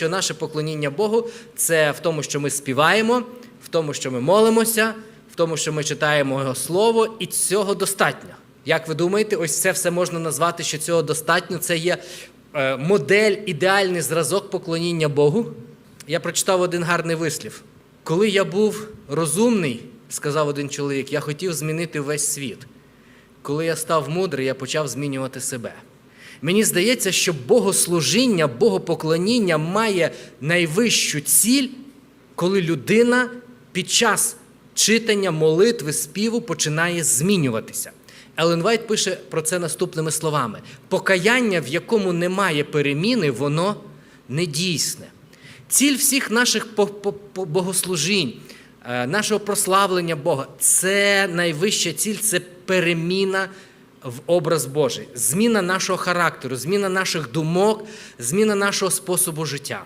що наше поклоніння Богу це в тому, що ми співаємо, в тому, що ми молимося, в тому, що ми читаємо Його Слово, і цього достатньо. Як ви думаєте, ось це все можна назвати, що цього достатньо? Це є е, модель, ідеальний зразок поклоніння Богу. Я прочитав один гарний вислів. Коли я був розумний, сказав один чоловік, я хотів змінити весь світ. Коли я став мудрий, я почав змінювати себе. Мені здається, що богослужіння, богопоклоніння має найвищу ціль, коли людина під час читання молитви, співу починає змінюватися. Елен Вайт пише про це наступними словами: покаяння, в якому немає переміни, воно не дійсне. Ціль всіх наших богослужінь, е, нашого прославлення Бога це найвища ціль це переміна в образ Божий, зміна нашого характеру, зміна наших думок, зміна нашого способу життя.